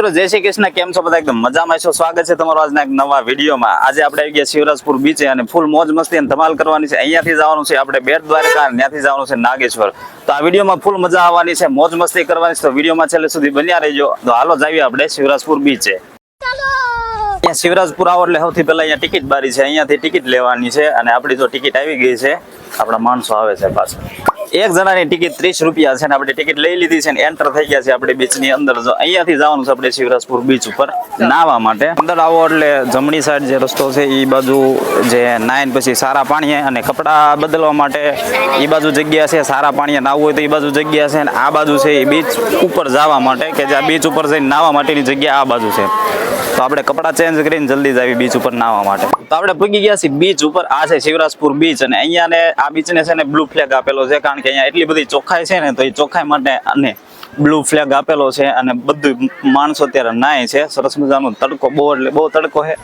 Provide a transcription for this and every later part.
મિત્રો, જય શ્રી કૃષ્ણ. કેમ છો બધા? એકદમ મજામાં છો? સ્વાગત છે તમારો આજના એક નવા વિડીયોમાં. આજે આપણે આવી ગયા શિવરાજપુર બીચે અને ફૂલ મોજ મસ્તી અને ધમાલ કરવાની છે. અહીંયાથી જવાનું છે આપણે બેટ દ્વારકા ત્યાંથી જવાનું છે નાગેશ્વર. તો આ વિડીયોમાં ફૂલ મજા આવવાની છે, મોજ મસ્તી કરવાની છે. તો વિડીયોમાં છેલ્લે સુધી બન્યા રહેજો. તો હાલો જાવીએ આપણે શિવરાજપુર બીચે અહીંયા શિવરાજપુર આવો એટલે સૌથી પહેલા અહીંયા ટિકિટ બારી છે. અહીંયાથી ટિકિટ લેવાની છે અને આપણી જો ટિકિટ આવી ગઈ છે, આપણા માણસો આવે છે પાછળ એક જણાની ટિકિટ ત્રીસ રૂપિયા છે ને આપણે ટિકિટ લઈ લીધી છે એન્ટર થઈ ગયા છે આપણે બીચની અંદર. અહીંયાથી જવાનું છે આપણે શિવરાજપુર બીચ ઉપર નાહવા માટે. અંદર આવો એટલે જમણી સાઈડ જે રસ્તો છે એ બાજુ જે નાઈન પછી સારા પાણીએ અને કપડાં બદલવા માટે એ બાજુ જગ્યા છે, સારા પાણીએ નાવું હોય તો એ બાજુ જગ્યા છે અને આ બાજુ છે એ બીચ ઉપર જવા માટે કે જે આ બીચ ઉપર જઈને નાહવા માટેની જગ્યા આ બાજુ છે. તો આપણે કપડાં ચેન્જ કરીને જલ્દી જ આવી બીચ ઉપર નાવા માટે. તો આપણે પૂગી ગયા છીએ બીચ ઉપર. આ છે શિવરાજપુર બીચ અને અહીંયા ને આ બીચ ને છે ને બ્લુ ફ્લેગ આપેલો છે કારણ કે અહીંયા એટલી બધી ચોખ્ખાઈ છે ને, તો એ ચોખ્ખાઈ માટે અને બ્લુ ફ્લેગ આપેલો છે અને બધું માણસો અત્યારે નાય છે. સરસ મજાનો તડકો, બહુ એટલે બહુ તડકો છે.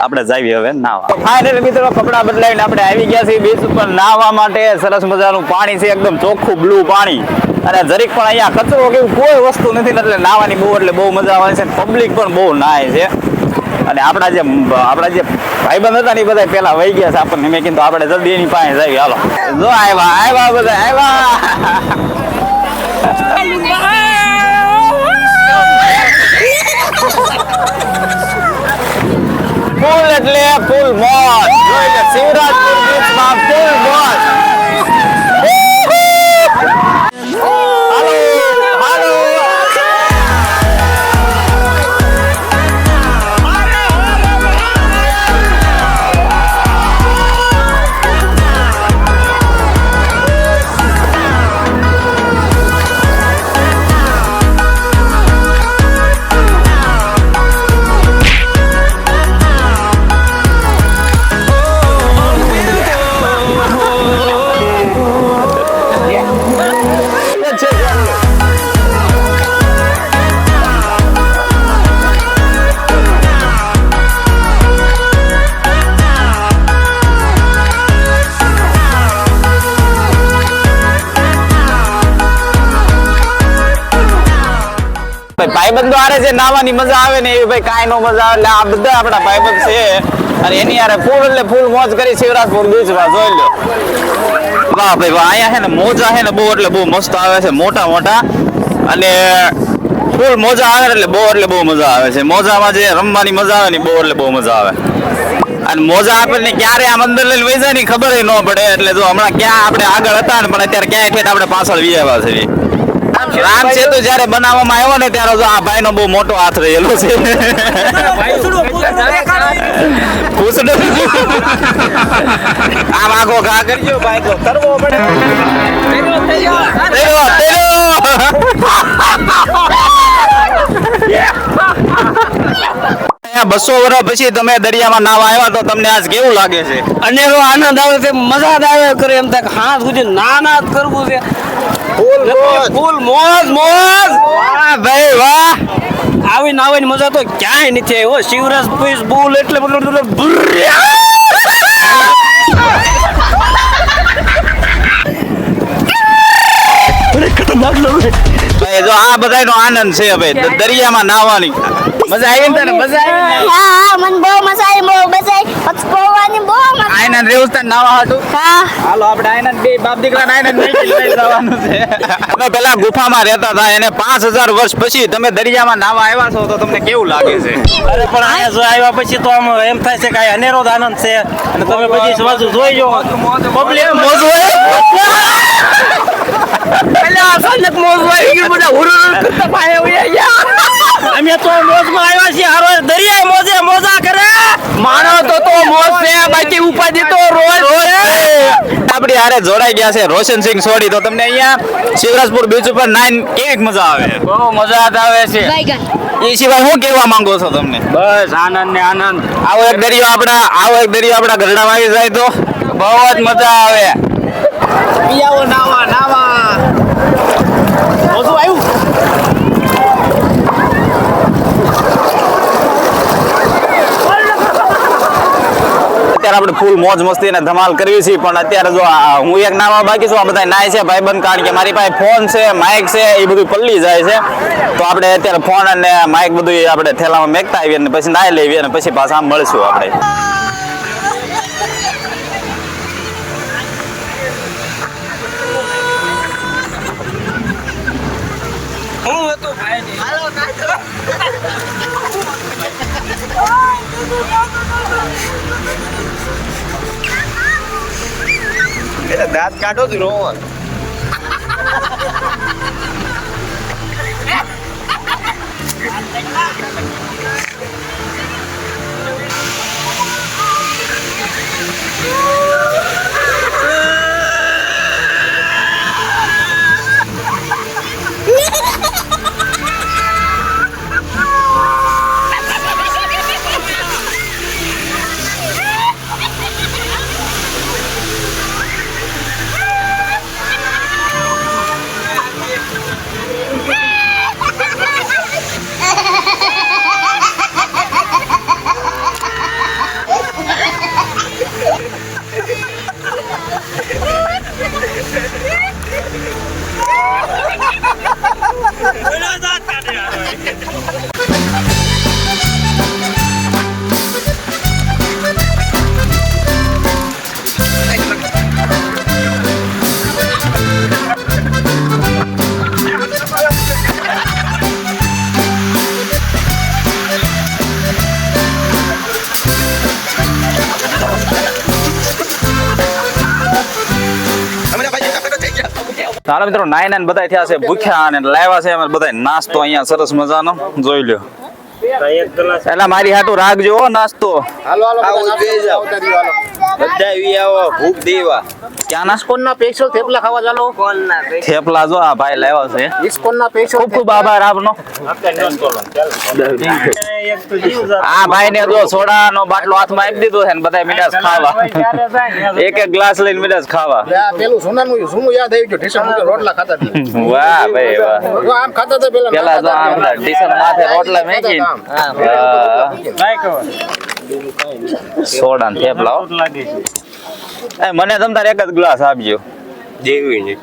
આપણે જાવી હવે નાવા. ફાઇનલ મિત્રો કપડાં બદલાવીને આપણે આવી ગયા છીએ બીચ ઉપર નાહવા માટે. સરસ મજાનું પાણી છે, એકદમ ચોખ્ખું બ્લુ પાણી. અને જરીક પણ અહીંયા કચરો કેવું કોઈ વસ્તુ નથી એટલે નાવાની બહુ એટલે બહુ મજા આવે છે. પબ્લિક પણ બહુ નાય છે. અને આપણા જે આપણા જે ભાઈબંધ હતા ને એ બધા પેલા વહી ગયા છે આપણને. મેં કીધું આપણે જલ્દી એની પાસે જઈએ. હાલો. જો આવ્યા આવ્યા બધા આવ્યા ફૂલ એટલે ફૂલ મોજ. જોઈ લે, શિવરાજપુર બીચમાં ફૂલ મોજ. ભાઈબંધો જે નાવાની મજા આવે ને એ ભાઈ કાંઈ નો મજા આવે. એટલે આ બધા આપણા ભાઈબંધ છે. અને એની હારે ફૂલ એટલે ફૂલ મોજ કરી શિવરાજપુર બીચમાં જોઈ લો. વાહ ભાઈ વાહ. અહીંયા છે ને મોજા છે ને બહુ એટલે બહુ મસ્ત આવે છે. મોટા મોટા. અને ફૂલ મોજા આવે એટલે બહુ એટલે બહુ મજા આવે છે. મોજામાં જે રમવાની મજા આવે ને બહુ એટલે બહુ મજા આવે. અને મોજા આપણને ક્યારે આમ અંદર લઈને વહી જાય ને ખબર ન પડે. એટલે જો હમણાં ક્યાં આપણે આગળ હતા ને પણ અત્યારે ક્યાંય ઠેઠ આપણે પાછળ વી આવ્યા રામ સેતુ જયારે બનાવવામાં આવ્યો ને ત્યારે જો આ ભાઈનો બહુ મોટો હાથ રહેલો છે. પૂછડો. આમ આખો ઘા કરજો ભાઈ તો કરવો પડે બસો વર્ષ પછી તમે દરિયામાં નાવા આવ્યા તો તમને આજ કેવું લાગે છે? અનેરો આનંદ આવે છે મજા જ આવે કરે એમ થાય હાથ સુધી ના ના જ કરવું છે. ફૂલ મોજ. મોજ વાહ ભાઈ વાહ. આવી નાવાની મજા તો ક્યાંય નથી આવી હો શિવરાજ પીસ બુલ એટલે બધું ભાઈ જો આ બધાનો આનંદ છે હવે દરિયામાં નાવાની મજા આવી ને તને મજા આવી હા મને બહુ મજા આવી બહુ મજા આવી. પછી બહુ મજા આયનન રેવસ્તાન નાવા હાટુ? હા. હાલો આપણે આયનન બે બાપ દીકરા આયનન લઈ જવાનું છે. તમે પેલા ગુફામાં રહેતા હતા એને પાંચ હજાર વર્ષ પછી તમે દરિયામાં નાવા આવ્યા છો તો તમને કેવું લાગે છે? અરે પણ આયા જો આવ્યા પછી તો આમ એમ થાય છે કે આ અનેરો આનંદ છે. અને તમે પછી બાજુ જોઈ જો. પબ્લિક મોજ હોય. એટલે અચાનક મોજ હોય બધા હુરુર કરતા પાયે તો મોજમાં આવ્યા છે હારો દરિયાએ મોજે મોજા કરે. માનો તો તો મોજ છે. બાકી ઉપાધિ તો રોજ આપણી હારે જોડાઈ ગયા છે રોશનસિંહ સોડી તો તમને અહીંયા શિવરાજપુર બીચ ઉપર નાઈન કેવી મજા આવે? બહુ મજા આવે છે. એ સિવાય શું કેવા માંગો છો તમને? બસ આનંદ ને આનંદ. આવો એક દરિયો આપણા આવો એક દરિયો આપણા ગરડામાં આવી જાય તો? બહુ જ મજા આવે. આવો નાવા નાવા. મોજું આવ્યું? અત્યારે આપણે ફૂલ મોજ મસ્તી અને ધમાલ કરવી છે. પણ અત્યારે જો હું એક નાવા બાકી છું, આ બધા નાય છે, ભાઈબંધ, કારણ કે મારી પાસે ફોન છે માઇક છે, એ બધું પલ્લી જાય છે. તો આપણે અત્યારે ફોન અને માઇક બધું આપણે થેલામાં મેકતા આવીએ અને પછી નાય લેવી અને પછી પાછા મળશું આપણે. દાંત કાઢો જ રોવન હાલો મિત્રો નાઈ નાઈ બધા થયા છે ભૂખ્યા અને લાવ્યા છે અમે બધા નાસ્તો અહીંયા સરસ મજાનો જોઈ લ્યો. એક એટલે મારી હાટું રાખજો હો નાસ્તો. હાલો જાઓ. બધા વી ભૂખ દેવા. ક્યાં નાસ્તો ઇસ્કોનના સ્પેશિયલ થેપલા ખાવા ચાલો. થેપલા જો આ ભાઈ લાવ્યા છે. ઇસ્કોનના સ્પેશિયલ ખૂબ ખૂબ આભાર આપનો. એક તો જીવ જા આ ભાઈ ને જો સોડા નો બાટલો હાથમાં આપી દીધો છે ને બધા મીઠાસ ખાવા. એક એક ગ્લાસ લઈને મીઠાસ ખાવા. પેલું સોનાનું જૂનું યાદ આવી ગયું. ઢીસા મુકે રોટલા ખાતા હતા. વાહ ભાઈ વાહ. આમ ખાતા હતા પેલા પેલા તો આમ બધા માથે રોટલા મેકી સોડા ને થેપલા લાગે છે. એ મને તમ તારે એક જ ગ્લાસ આપજો. દેવી ને.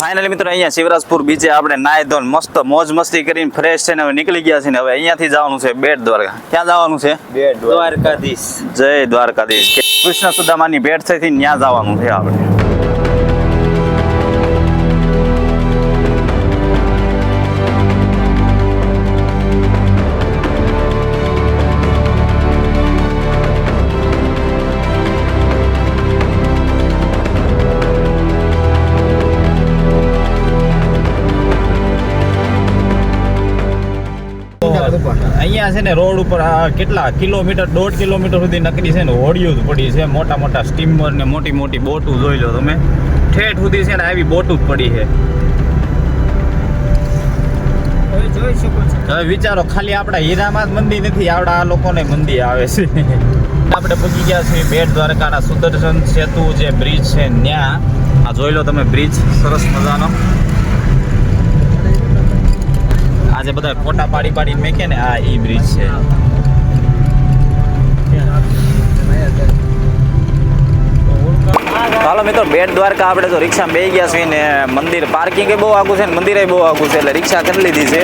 ફાઇનલી મિત્રો અહીંયા શિવરાજપુર બીચે આપણે નાય ધોન મસ્ત મોજ મસ્તી કરીને ફ્રેશ છે ને હવે નીકળી ગયા છે ને હવે અહીંયાથી જવાનું છે બેટ દ્વારકા. ક્યાં જવાનું છે? દ્વારકાધીશ. જય દ્વારકાધીશ. કે કૃષ્ણ સુદામાની ભેટ થઈ ત્યાં જવાનું છે આપણે. અહીંયા છે ને રોડ ઉપર આ કેટલા કિલોમીટર દોઢ કિલોમીટર સુધી નકરી છે ને હોડીઓ જ પડી છે. મોટા મોટા સ્ટીમર ને મોટી મોટી બોટું જોઈ લો તમે. ઠેઠ સુધી છે ને આવી બોટું જ પડી છે. હવે વિચારો ખાલી આપણા હીરામાં જ મંદી નથી આવડા આ લોકોને મંદી આવે છે. આપણે પૂછી ગયા છીએ બેટ દ્વારકાના સુદર્શન સેતુ જે બ્રિજ છે ત્યાં આ જોઈ લો તમે બ્રિજ સરસ મજાનો. જે બધા ફોટા પાડી પાડીને મેકે ને, આ ઈ બ્રિજ છે. ચાલો મિત્રો, બેટ દ્વારકા આપણે તો રિક્ષા બે ગયા છીએ ને મંદિર પાર્કિંગ બહુ આગું છે ને મંદિરે બહુ આગું છે એટલે રિક્ષા કરી લીધી છે.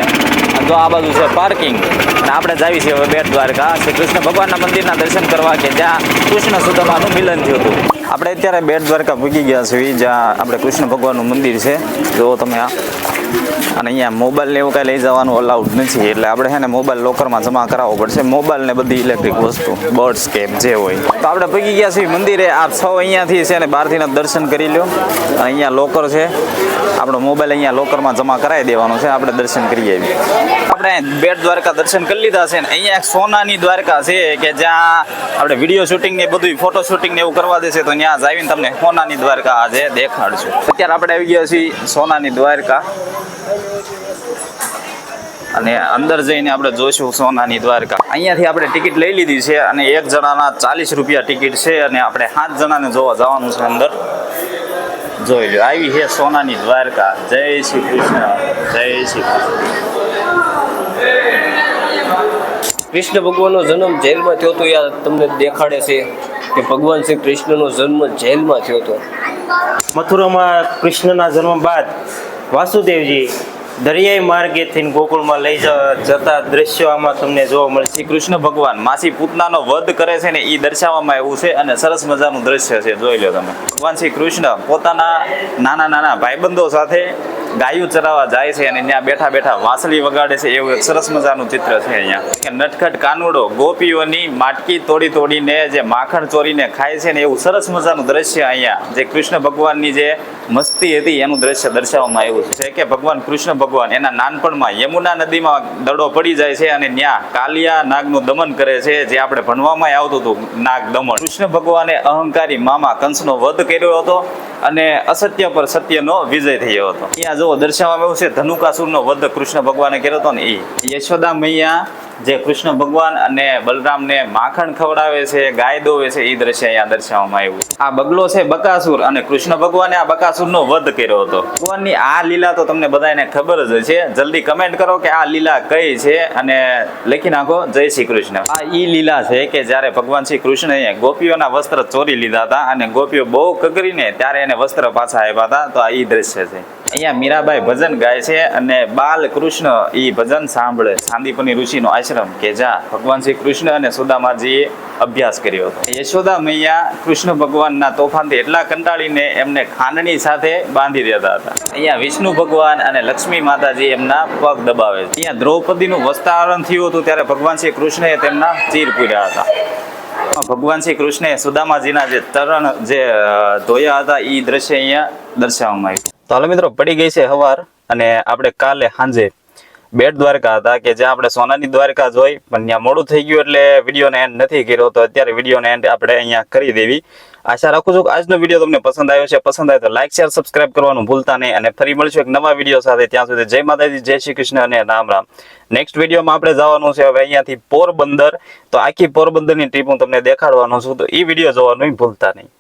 અને તો આ બાજુ છે પાર્કિંગ અને આપણે જાવી છીએ હવે બેટ દ્વારકા. શ્રી કૃષ્ણ ભગવાનના મંદિરના દર્શન કરવા કે જ્યાં કૃષ્ણ સુદામાનું મિલન થયું હતું. આપણે અત્યારે બેટ દ્વારકા પૂગી ગયા છીએ, જ્યાં આપણે કૃષ્ણ ભગવાનનું મંદિર છે. જો તમે આ. અને અહીંયા મોબાઈલ ને એવું કાંઈ લઈ જવાનું અલાઉડ નથી. એટલે આપણે છે ને મોબાઈલ લોકરમાં જમા કરાવવો પડશે. મોબાઈલ ને બધી ઇલેક્ટ્રિક વસ્તુ બર્ડ્સ કેમ જે હોય. તો આપણે પગી ગયા છીએ મંદિરે. આપ સૌ અહીંયાથી છે ને બહારથી દર્શન કરી લ્યો. અહીંયા લોકર છે. આપણો મોબાઈલ અહીંયા લોકરમાં જમા કરાવી દેવાનો છે. આપણે દર્શન કરી આવીએ. આપણે બેટ દ્વારકા દર્શન કરી લીધા છે ને અહીંયા એક સોનાની દ્વારકા છે કે જ્યાં આપણે વીડિયો શૂટિંગ ને બધું ફોટો શૂટિંગ ને એવું કરવા દેશે તો ત્યાં જ આવીને તમને સોનાની દ્વારકા આજે દેખાડશું. અત્યારે આપણે આવી ગયા છીએ સોનાની દ્વારકા. અને અંદર જઈને આપણે જોઈશું સોનાની દ્વારકા. અહીંયાથી આપણે ટિકિટ લઈ લીધી છે અને એક જણાના ચાલીસ રૂપિયા ટિકિટ છે અને આપણે સાત જણાને જોવા જવાનું છે અંદર. જોઈ લો આવી છે સોનાની દ્વારકા. જય શ્રી કૃષ્ણ. જય શ્રી કૃષ્ણ. કૃષ્ણ ભગવાનનો જન્મ જેલમાં થયો તો યાર તમને દેખાડે છે કે ભગવાન શ્રી કૃષ્ણનો જન્મ જેલમાં થયો હતો મથુરામાં કૃષ્ણના જન્મ બાદ વાસુદેવજી, દરિયાઈ માર્ગે થઈને ગોકુળમાં લઈ જતા દ્રશ્યો આમાં તમને જોવા મળશે શ્રી કૃષ્ણ ભગવાન માસી પૂતનાનો વધ કરે છે ને એ દર્શાવવામાં આવ્યું છે અને સરસ મજાનું દ્રશ્ય છે. જોઈ લો તમે. ભગવાન શ્રી કૃષ્ણ પોતાના નાના નાના ભાઈબંધો સાથે ગાયું ચરાવવા જાય છે અને ત્યાં બેઠા બેઠા વાંસળી વગાડે છે. એવું એક સરસ મજાનું ચિત્ર છે અહીંયા. નટખટ કાનુડો ગોપીઓની માટકી તોડી તોડીને જે માખણ ચોરીને ખાય છે ને એવું સરસ મજાનું દ્રશ્ય અહીંયા જે કૃષ્ણ ભગવાનની જે મસ્તી હતી એનું દ્રશ્ય દર્શાવવામાં આવ્યું છે. કે ભગવાન કૃષ્ણ ભગવાન એના નાનપણમાં યમુના નદીમાં દડો પડી જાય છે અને ત્યાં કાલિયા નાગનું દમન કરે છે. જે આપણે ભણવામાં આવતું હતું નાગ દમન કૃષ્ણ ભગવાને અહંકારી મામા કંસનો વધ કર્યો હતો. અને અસત્ય પર સત્યનો વિજય થયો હતો અહીંયા જો દર્શાવવામાં આવ્યું છે, ધનુકાસુરનો વધ કૃષ્ણ ભગવાને કર્યો હતો ને એ યશોદા મૈયા જે કૃષ્ણ ભગવાન અને બલરામને માખણ ખવડાવે છે, ગાય દોવે છે એ દ્રશ્ય અહીંયા દર્શાવવામાં આવ્યું. આ બગલો છે બકાસુર અને કૃષ્ણ ભગવાને આ બકાસુરનો વધ કર્યો હતો. ભગવાનની આ લીલા તો તમને બધાને ખબર જ છે જલ્દી કમેન્ટ કરો કે આ લીલા કઈ છે અને લખી નાખો, જય શ્રી કૃષ્ણ. આ ઈ લીલા છે કે જ્યારે ભગવાન શ્રી કૃષ્ણએ ગોપીઓના વસ્ત્ર ચોરી લીધા હતા અને ગોપીઓ બહુ કગરીને ત્યારે એને વસ્ત્ર પાછા આપ્યા હતા, તો આ ઈ દ્રશ્ય છે. અહીંયા મીરાબાઈ ભજન ગાય છે અને બાલ કૃષ્ણ એ ભજન સાંભળે. સાંદીપની ઋષિનો આશ્રમ કે જ્યાં ભગવાન શ્રી કૃષ્ણ અને સુદામાજીએ અભ્યાસ કર્યો હતો. યશોદા મૈયા કૃષ્ણ ભગવાનના તોફાનથી એટલા કંટાળીને એમને ખાંડણી સાથે બાંધી દેતા હતા. અહીંયા વિષ્ણુ ભગવાન અને લક્ષ્મી માતાજી એમના પગ દબાવે છે. અહીંયા દ્રૌપદીનું વસ્તારણ થયું હતું ત્યારે ભગવાન શ્રી કૃષ્ણએ તેમના ચીર પૂર્યા હતા. ભગવાન શ્રી કૃષ્ણએ સુદામાજીના જે તરણ, જે ધોયા હતા એ દ્રશ્ય અહીંયા દર્શાવવામાં આવ્યું. તો હાલો મિત્રો, પડી ગઈ છે હવાર અને આપણે કાલે સાંજે બેટ દ્વારકા હતા કે જ્યાં આપણે સોનાની દ્વારકા જોઈ, પણ ત્યાં મોડું થઈ ગયું એટલે વિડીયોને એન્ડ નથી કર્યો. તો અત્યારે વિડીયોને એન્ડ આપણે અહીંયા કરી દેવી. આશા રાખું છું કે આજનો વીડિયો તમને પસંદ આવ્યો છે પસંદ આવે તો લાઇક શેર સબસ્ક્રાઇબ કરવાનું ભૂલતા નહીં અને ફરી મળશું એક નવા વીડિયો સાથે. ત્યાં સુધી જય માતાજી, જય શ્રી કૃષ્ણ અને રામ રામ. નેક્સ્ટ વિડીયોમાં આપણે જવાનું છે હવે અહીંયાથી પોરબંદર. તો આખી પોરબંદરની ટ્રીપ હું તમને દેખાડવાનો છું. તો એ વીડિયો જોવાનું ભૂલતા નહીં.